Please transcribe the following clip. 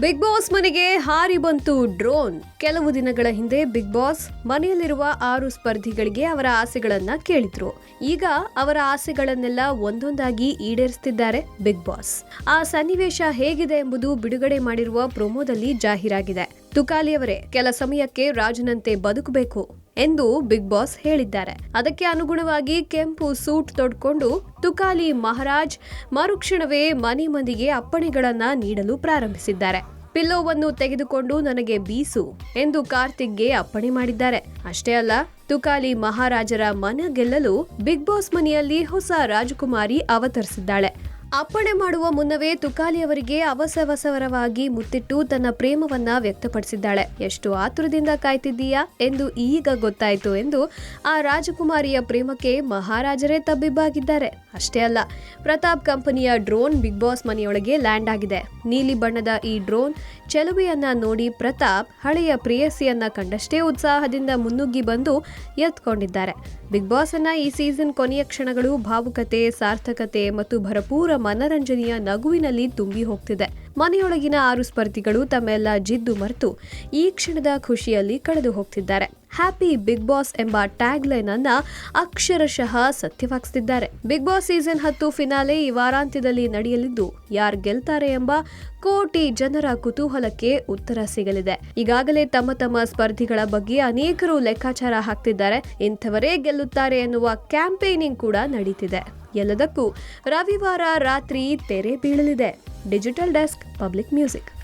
Big boss ಮನೆಗೆ ಹಾರಿ ಬಂತು ಡ್ರೋನ್. ಕೆಲವು ದಿನಗಳ ಹಿಂದೆ ಬಿಗ್ ಬಾಸ್ ಮನೆಯಲ್ಲಿರುವ ಆರು ಸ್ಪರ್ಧಿಗಳಿಗೆ ಅವರ ಆಸೆಗಳನ್ನ ಕೇಳಿದ್ರು. ಈಗ ಅವರ ಆಸೆಗಳನ್ನೆಲ್ಲ ಒಂದೊಂದಾಗಿ ಈಡೇರಿಸುತ್ತಿದ್ದಾರೆ ಬಿಗ್ ಬಾಸ್. ಆ ಸನ್ನಿವೇಶ ಹೇಗಿದೆ ಎಂಬುದು ಬಿಡುಗಡೆ ಮಾಡಿರುವ ಪ್ರೊಮೋದಲ್ಲಿ ಜಾಹೀರಾಗಿದೆ. ತುಕಾಲಿಯವರೇ ಕೆಲ ಸಮಯಕ್ಕೆ ರಾಜನಂತೆ ಬದುಕಬೇಕು. ಎಂದು ಬಿಗ್ ಬಾಸ್ ಹೇಳಿದ್ದಾರೆ. ಅದಕ್ಕೆ ಅನುಗುಣವಾಗಿ ಕೆಂಪು ಸೂಟ್ ತೊಡ್ಕೊಂಡು ತುಕಾಲಿ ಮಹಾರಾಜ್ ಮರುಕ್ಷಣವೇ ಮನೆ ಮಂದಿಗೆ ಅಪ್ಪಣೆಗಳನ್ನ ನೀಡಲು ಪ್ರಾರಂಭಿಸಿದ್ದಾರೆ. ಪಿಲ್ಲೋವನ್ನು ತೆಗೆದುಕೊಂಡು ನನಗೆ ಬೀಸು ಎಂದು ಕಾರ್ತಿಕ್ಗೆ ಅಪ್ಪಣೆ ಮಾಡಿದ್ದಾರೆ. ಅಷ್ಟೇ ಅಲ್ಲ, ತುಕಾಲಿ ಮಹಾರಾಜರ ಮನ ಗೆಲ್ಲಲು ಬಿಗ್ ಬಾಸ್ ಮನೆಯಲ್ಲಿ ಹೊಸ ರಾಜಕುಮಾರಿ ಅವತರಿಸಿದ್ದಾಳೆ. ಅಪ್ಪಣೆ ಮಾಡುವ ಮುನ್ನವೇ ತುಕಾಲಿ ಅವರಿಗೆ ಅವಸವಸವರವಾಗಿ ಮುತ್ತಿಟ್ಟು ತನ್ನ ಪ್ರೇಮವನ್ನ ವ್ಯಕ್ತಪಡಿಸಿದ್ದಾಳೆ. ಎಷ್ಟು ಆತುರದಿಂದ ಕಾಯ್ತಿದ್ದೀಯಾ ಎಂದು ಈಗ ಗೊತ್ತಾಯಿತು ಎಂದು ಆ ರಾಜಕುಮಾರಿಯ ಪ್ರೇಮಕ್ಕೆ ಮಹಾರಾಜರೇ ತಬ್ಬಿಬ್ಬಾಗಿದ್ದಾರೆ. ಅಷ್ಟೇ ಅಲ್ಲ, ಪ್ರತಾಪ್ ಕಂಪನಿಯ ಡ್ರೋನ್ ಬಿಗ್ ಬಾಸ್ ಮನೆಯೊಳಗೆ ಲ್ಯಾಂಡ್ ಆಗಿದೆ. ನೀಲಿ ಬಣ್ಣದ ಈ ಡ್ರೋನ್ ಚೆಲುವೆಯನ್ನ ನೋಡಿ ಪ್ರತಾಪ್ ಹಳೆಯ ಪ್ರೇಯಸಿಯನ್ನ ಕಂಡಷ್ಟೇ ಉತ್ಸಾಹದಿಂದ ಮುನ್ನುಗ್ಗಿ ಬಂದು ಎತ್ಕೊಂಡಿದ್ದಾರೆ. ಬಿಗ್ ಬಾಸ್ ಅನ್ನ ಈ ಸೀಸನ್ ಕೊನೆಯ ಕ್ಷಣಗಳು ಭಾವುಕತೆ, ಸಾರ್ಥಕತೆ ಮತ್ತು ಭರಪೂರ ಮನರಂಜನೆಯ ನಗುವಿನಲ್ಲಿ ತುಂಬಿ ಹೋಗ್ತಿದೆ. ಮನೆಯೊಳಗಿನ ಆರು ಸ್ಪರ್ಧಿಗಳು ತಮ್ಮೆಲ್ಲ ಜಿದ್ದು ಮರೆತು ಈ ಕ್ಷಣದ ಖುಷಿಯಲ್ಲಿ ಕಳೆದು ಹೋಗ್ತಿದ್ದಾರೆ. ಹ್ಯಾಪಿ ಬಿಗ್ ಬಾಸ್ ಎಂಬ ಟ್ಯಾಗ್ ಲೈನ್ ಅನ್ನ ಅಕ್ಷರಶಃ ಸತ್ಯವಾಗಿಸುತ್ತಿದ್ದಾರೆ ಬಿಗ್ ಬಾಸ್ ಸೀಸನ್ ಹತ್ತು ಫಿನಾಲೆ ಈ ವಾರಾಂತ್ಯದಲ್ಲಿ ನಡೆಯಲಿದ್ದು, ಯಾರು ಗೆಲ್ತಾರೆ ಎಂಬ ಕೋಟಿ ಜನರ ಕುತೂಹಲಕ್ಕೆ ಉತ್ತರ ಸಿಗಲಿದೆ. ಈಗಾಗಲೇ ತಮ್ಮ ತಮ್ಮ ಸ್ಪರ್ಧಿಗಳ ಬಗ್ಗೆ ಅನೇಕರು ಲೆಕ್ಕಾಚಾರ ಹಾಕ್ತಿದ್ದಾರೆ. ಇಂಥವರೇ ಗೆಲ್ಲುತ್ತಾರೆ ಎನ್ನುವ ಕ್ಯಾಂಪೇನಿಂಗ್ ಕೂಡ ನಡೀತಿದೆ. ಎಲ್ಲದಕ್ಕೂ. ರವಿವಾರ ರಾತ್ರಿ ತೆರೆ ಬೀಳಲಿದೆ. Digital desk Public Music.